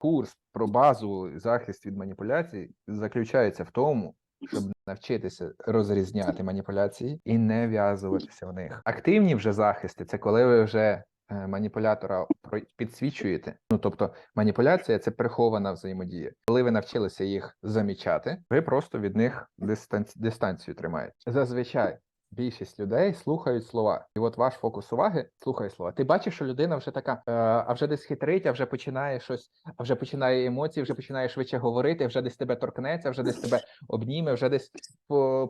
курс про базу захист від маніпуляцій заключається в тому, щоб навчитися розрізняти маніпуляції і не в'язуватися в них. Активні вже захисти це коли ви вже е, маніпулятора підсвічуєте. Ну тобто, маніпуляція це прихована взаємодія. Коли ви навчилися їх замічати, ви просто від них дистанці... дистанцію тримаєте. Зазвичай більшість людей слухають слова, і от ваш фокус уваги слухає слова. Ти бачиш, що людина вже така, е, а вже десь хитрить, а вже починає щось, а вже починає емоції, вже починає швидше говорити, вже десь тебе торкнеться, вже десь тебе обніме, вже десь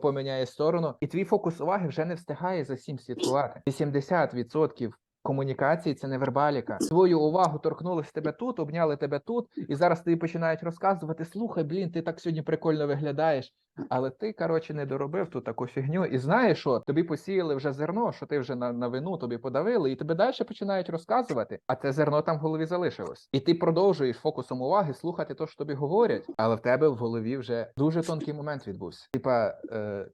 поміняє сторону, і твій фокус уваги вже не встигає за всім слідкувати. 80% комунікації це не вербаліка. Твою увагу торкнули тебе тут, обняли тебе тут, і зараз тобі починають розказувати: слухай, блін, ти так сьогодні прикольно виглядаєш. Але ти, коротше, не доробив тут таку фігню, і знаєш що? Тобі посіяли вже зерно, що ти вже на, на вину тобі подавили, і тебе далі починають розказувати, а це зерно там в голові залишилось. І ти продовжуєш фокусом уваги слухати те, що тобі говорять, але в тебе в голові вже дуже тонкий момент відбувся. Типа е,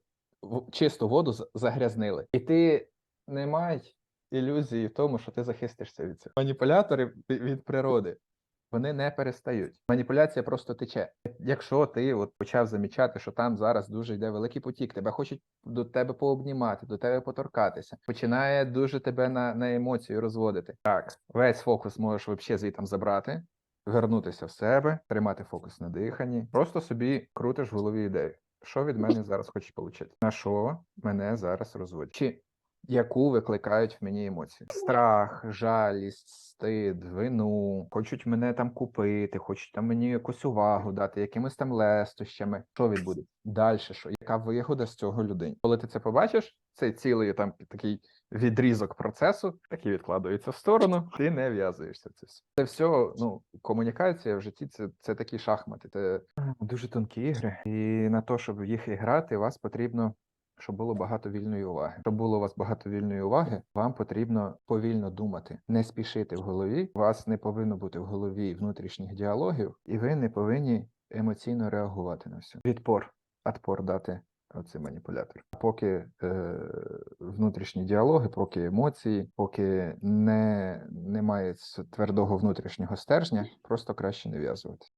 чисту воду загрязнили, і ти не маєш ілюзії в тому, що ти захистишся від цього. Маніпулятори від природи. Вони не перестають. Маніпуляція просто тече. Якщо ти от почав замічати, що там зараз дуже йде великий потік, тебе хочуть до тебе пообнімати, до тебе поторкатися, починає дуже тебе на, на емоцію розводити. Так, весь фокус можеш взагалі звітом забрати, вернутися в себе, тримати фокус на диханні. Просто собі крутиш в голові ідею. Що від мене зараз хочеш отримати? На що мене зараз розводять? Чи яку викликають в мені емоції: страх, жалість, стид, вину, хочуть мене там купити, хочуть там мені якусь увагу дати, якимись там лестощами. Що відбудеться? Далі що? Яка вигода з цього людині? Коли ти це побачиш, цей цілий там такий відрізок процесу, такий відкладується в сторону, ти не в'язуєшся це все. Це все, ну, комунікація в житті це, це такі шахмати, це дуже тонкі ігри. І на те, щоб їх і грати, вас потрібно щоб було багато вільної уваги. Щоб було у вас багато вільної уваги, вам потрібно повільно думати, не спішити в голові. У вас не повинно бути в голові внутрішніх діалогів, і ви не повинні емоційно реагувати на все. Відпор, отпор дати оцей маніпулятор. Поки е, внутрішні діалоги, поки емоції, поки не, немає твердого внутрішнього стержня, просто краще не в'язувати.